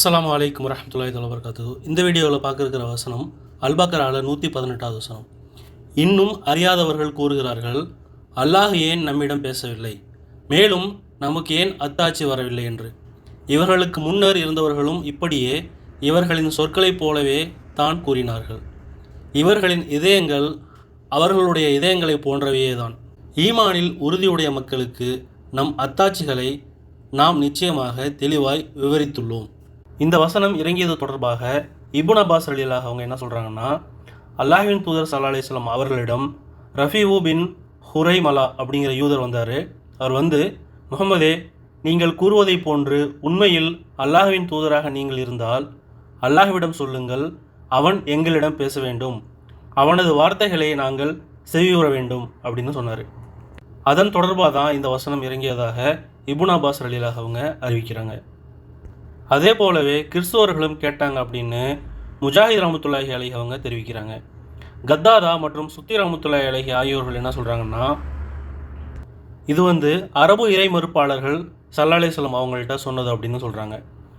அஸ்லாம் வலைக்கம் வரஹ்மத்துல்லாஹி தஆலா இந்த வீடியோவில் பார்க்குற வசனம் அல்பக்கரால நூற்றி பதினெட்டாவது வசனம். இன்னும் அறியாதவர்கள் கூறுகிறார்கள் அல்லாஹ் ஏன் நம்மிடம் பேசவில்லை? மேலும் நமக்கு ஏன் அத்தாட்சி வரவில்லை? என்று. இவர்களுக்கு முன்னர் இருந்தவர்களும் இப்படியே இவர்களின் சொற்களைப் போலவே தான் கூறினார்கள். இவர்களின் இதயங்கள் அவர்களுடைய இதயங்களைப் போன்றவையே தான் ஈமானில் உறுதியுடைய மக்களுக்கு நம் அத்தாட்சிகளை நாம் நிச்சயமாக தெளிவாய் விவரித்துள்ளோம். இந்த வசனம் இறங்கியது தொடர்பாக இபுன் அப்பாஸ் அலிலாக அவங்க என்ன சொல்கிறாங்கன்னா அல்லாஹின் தூதர் சல்லா அலிஸ்லாம் அவர்களிடம் ரஃபீவு பின் ஹுரைமலா அப்படிங்கிற யூதர் வந்தார். அவர் வந்து முகமதே நீங்கள் கூறுவதைப் போன்று உண்மையில் அல்லாஹுவின் தூதராக நீங்கள் இருந்தால் அல்லாஹுவிடம் சொல்லுங்கள் அவன் எங்களிடம் பேச வேண்டும். அவனது வார்த்தைகளை நாங்கள் செவியுற வேண்டும் அப்படின்னு சொன்னார். அதன் தொடர்பாக தான் இந்த வசனம் இறங்கியதாக இபுன் அப்பாஸ் அலிலாக அவங்க அறிவிக்கிறாங்க. அதே போலவே கிறிஸ்துவர்களும் கேட்டாங்க அப்படின்னு முஜாஹித் ரஹமத்துல்லாஹி அலைஹி அவங்க தெரிவிக்கிறாங்க. கத்தாதா மற்றும் சுத்தி ரஹமத்துல்லாஹி அலைஹி ஆகியோர்கள் என்ன சொல்கிறாங்கன்னா இது வந்து அரபு இறை மறுப்பாளர்கள் சல்லா அவங்கள்ட்ட சொன்னது அப்படின்னு சொல்கிறாங்க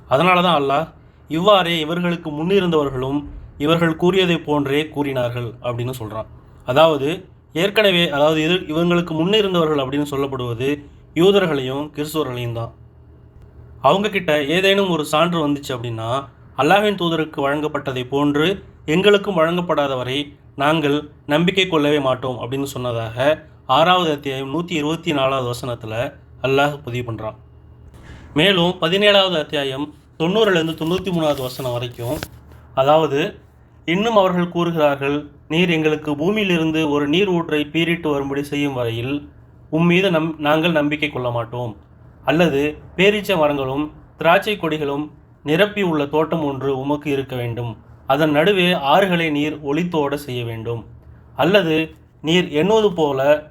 அதனால தான் அல்லாஹ் இவ்வாறே இவர்களுக்கு முன்னிருந்தவர்களும் இவர்கள் கூறியதை போன்றே கூறினார்கள் அப்படின்னு சொல்கிறான் அதாவது ஏற்கனவே அதாவது இது இவங்களுக்கு முன்னிருந்தவர்கள் அப்படின்னு சொல்லப்படுவது யூதர்களையும் கிறிஸ்துவர்களையும் தான். அவங்கக்கிட்ட ஏதேனும் ஒரு சான்று வந்துச்சு அப்படின்னா அல்லாஹின் தூதருக்கு வழங்கப்பட்டதை போன்று எங்களுக்கும் வழங்கப்படாத வரை நாங்கள் நம்பிக்கை கொள்ளவே மாட்டோம் அப்படின்னு சொன்னதாக ஆறாவது அத்தியாயம் நூற்றி இருபத்தி நாலாவது வசனத்தில் அல்லாஹ் பதிவு பண்ணுறான் மேலும் பதினேழாவது அத்தியாயம் தொண்ணூறுலேருந்து தொண்ணூற்றி மூணாவது வசனம் வரைக்கும் அதாவது இன்னும் அவர்கள் கூறுகிறார்கள் நீர் எங்களுக்கு பூமியிலிருந்து ஒரு நீர் ஊற்றை பீரிட்டு வரும்படி செய்யும் வரையில் உம் மீது நம் நாங்கள் நம்பிக்கை கொள்ள மாட்டோம். அல்லது பேரீச்ச மரங்களும் திராட்சை கொடிகளும் நிரப்பி உள்ள தோட்டம் ஒன்று உமக்கு இருக்க வேண்டும். அதன் நடுவே ஆறுகளை நீர் ஒளித்தோட செய்ய வேண்டும். அல்லது நீர் எண்ணுவது போல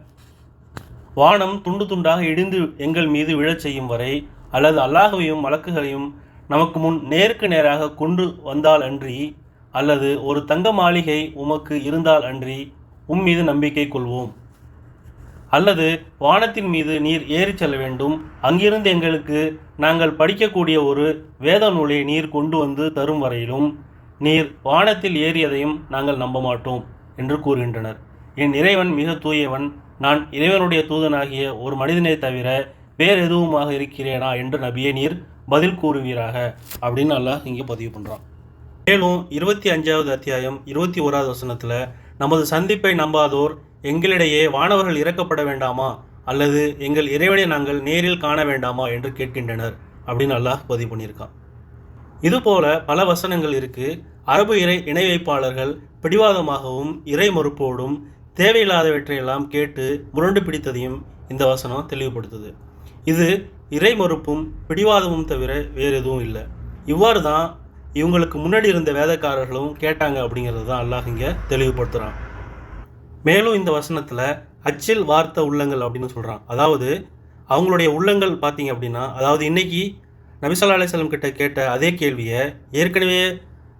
வானம் துண்டு துண்டாக இடிந்து எங்கள் மீது விழச் செய்யும் வரை அல்லது அல்லாஹையும் வழக்குகளையும் நமக்கு முன் நேருக்கு நேராக கொண்டு வந்தால் அன்றி அல்லது ஒரு தங்க மாளிகை உமக்கு இருந்தால் அன்றி உம் மீது நம்பிக்கை கொள்வோம். அல்லது வானத்தின் மீது நீர் ஏறி செல்ல வேண்டும். அங்கிருந்து எங்களுக்கு நாங்கள் படிக்கக்கூடிய ஒரு வேத நூலை நீர் கொண்டு வந்து தரும் வரையிலும் நீர் வானத்தில் ஏறியதையும் நாங்கள் நம்ப மாட்டோம் என்று கூறுகின்றனர். என் இறைவன் மிக தூயவன். நான் இறைவனுடைய தூதனாகிய ஒரு மனிதனை தவிர வேறு எதுவுமாக இருக்கிறேனா என்று நபியே நீர் பதில் கூறுவீராக அப்படின்னு அல்லாஹ் இங்கே பதிவு பண்ணுறான் மேலும் இருபத்தி அஞ்சாவது அத்தியாயம் இருபத்தி ஓராவது வசனத்தில் நமது சந்திப்பை நம்பாதோர் எங்களிடையே வானவர்கள் இறக்கப்பட வேண்டாமா? அல்லது எங்கள் இறைவனை நாங்கள் நேரில் காண வேண்டாமா? என்று கேட்கின்றனர். அப்படின்னு அல்லாஹ் பதிவு பண்ணியிருக்கான். இதுபோல பல வசனங்கள் இருக்கு. அரபு இறை இணை வைப்பாளர்கள் பிடிவாதமாகவும் இறை மறுப்போடும் தேவையில்லாதவற்றையெல்லாம் கேட்டு முரண்டு பிடித்ததையும் இந்த வசனம் தெளிவுபடுத்துது. இது இறை மறுப்பும் பிடிவாதமும் தவிர வேறு எதுவும் இல்லை. இவ்வாறு தான் இவங்களுக்கு முன்னாடி இருந்த வேதக்காரர்களும் கேட்டாங்க அப்படிங்கிறது தான் அல்லாஹ் இங்கே தெளிவுபடுத்துகிறான் மேலும் இந்த வசனத்தில் அச்சில் வார்த்த உள்ளங்கள் அப்படின்னு சொல்கிறான் அதாவது அவங்களுடைய உள்ளங்கள் பார்த்தீங்க அப்படின்னா அதாவது இன்னைக்கு நபிசல்லா அலிஸ்லம் கிட்ட கேட்ட அதே கேள்வியை ஏற்கனவே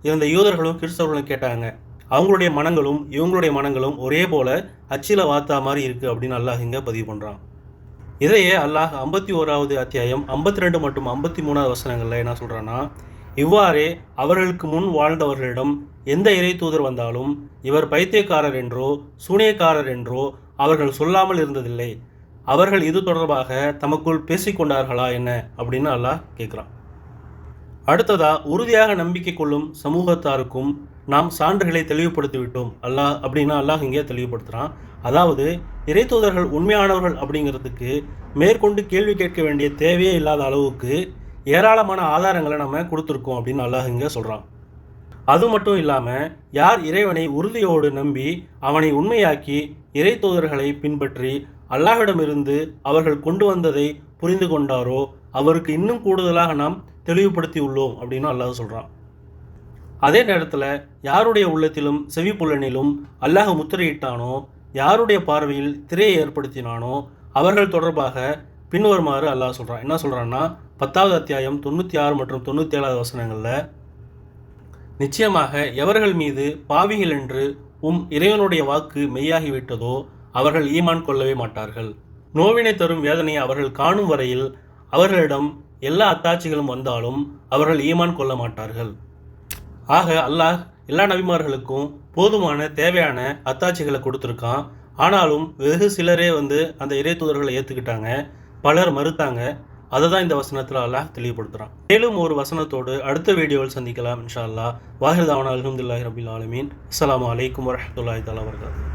இருந்த யூதர்களும் கிறிஸ்தவர்களும் கேட்டாங்க. அவங்களுடைய மனங்களும் இவங்களுடைய மனங்களும் ஒரே போல அச்சில வார்த்தா மாதிரி இருக்குது அப்படின்னு அல்லாஹ் இங்கே பதிவு பண்ணுறான் இதையே அல்லாஹ் ஐம்பத்தி ஓராவது அத்தியாயம் ஐம்பத்தி ரெண்டு மற்றும் ஐம்பத்தி மூணாவது வசனங்களில் என்ன சொல்கிறான்னா இவ்வாறே அவர்களுக்கு முன் வாழ்ந்தவர்களிடம் எந்த இறை தூதர் வந்தாலும் இவர் பைத்தியக்காரர் என்றோ சூனியக்காரர் என்றோ அவர்கள் சொல்லாமல் இருந்ததில்லை. அவர்கள் இது தொடர்பாக தமக்குள் பேசிக்கொண்டார்களா என்ன? அப்படின்னு அல்லாஹ் கேட்குறான். அடுத்ததா உறுதியாக நம்பிக்கை கொள்ளும் சமூகத்தாருக்கும் நாம் சான்றுகளை தெளிவுபடுத்தி விட்டோம் அல்லாஹ் அப்படின்னா அல்லாஹ் இங்கே தெளிவுபடுத்துகிறான் அதாவது இறை தூதர்கள் உண்மையானவர்கள் அப்படிங்கிறதுக்கு மேற்கொண்டு கேள்வி கேட்க வேண்டிய தேவையே இல்லாத அளவுக்கு ஏராளமான ஆதாரங்களை நம்ம கொடுத்துருக்கோம் அப்படின்னு அல்லாஹ் இங்கே சொல்கிறான் அது மட்டும் இல்லாமல் யார் இறைவனை உறுதியோடு நம்பி அவனை உண்மையாக்கி இறை தூதர்களை பின்பற்றி அல்லாஹிடமிருந்து அவர்கள் கொண்டு வந்ததை புரிந்து கொண்டாரோ அவருக்கு இன்னும் கூடுதலாக நாம் தெளிவுபடுத்தி உள்ளோம் அப்படின்னு அல்லாஹ் சொல்கிறான் அதே நேரத்தில் யாருடைய உள்ளத்திலும் செவிப்புலனிலும் அல்லாஹ் முத்திரையிட்டானோ யாருடைய பார்வையில் திரையை ஏற்படுத்தினானோ அவர்கள் தொடர்பாக பின்வருமாறு அல்லாஹ் சொல்கிறான் என்ன சொல்கிறான்னா பத்தாவது அத்தியாயம் தொண்ணூற்றி ஆறு மற்றும் தொண்ணூற்றி ஏழாவது வசனங்களில் நிச்சயமாக எவர்கள் மீது பாவிகள் என்று உம் இறைவனுடைய வாக்கு மெய்யாகிவிட்டதோ அவர்கள் ஈமான் கொள்ளவே மாட்டார்கள். நோவினை தரும் வேதனையை அவர்கள் காணும் வரையில் அவர்களிடம் எல்லா அத்தாட்சிகளும் வந்தாலும் அவர்கள் ஈமான் கொள்ள மாட்டார்கள். ஆக அல்லாஹ் எல்லா நபிமார்களுக்கும் போதுமான தேவையான அத்தாட்சிகளை கொடுத்துருக்கான். ஆனாலும் வெகு சிலரே வந்து அந்த இறை தூதர்களை ஏற்றுக்கிட்டாங்க பலர் மறுத்தாங்க. அதை தான் இந்த வசனத்தில் அல்லாஹ் தெளிவுபடுத்துகிறான் மேலும் ஒரு வசனத்தோடு அடுத்த வீடியோவில் சந்திக்கலாம் இன்ஷா அல்லாஹ். வாஹிர் தாவனா அலமதுல்லாஹி ரபில் ஆலமீன். அஸ்லாம் வலைக்கம் வரமத்துல்லாஹி தஆலா வரகாத்து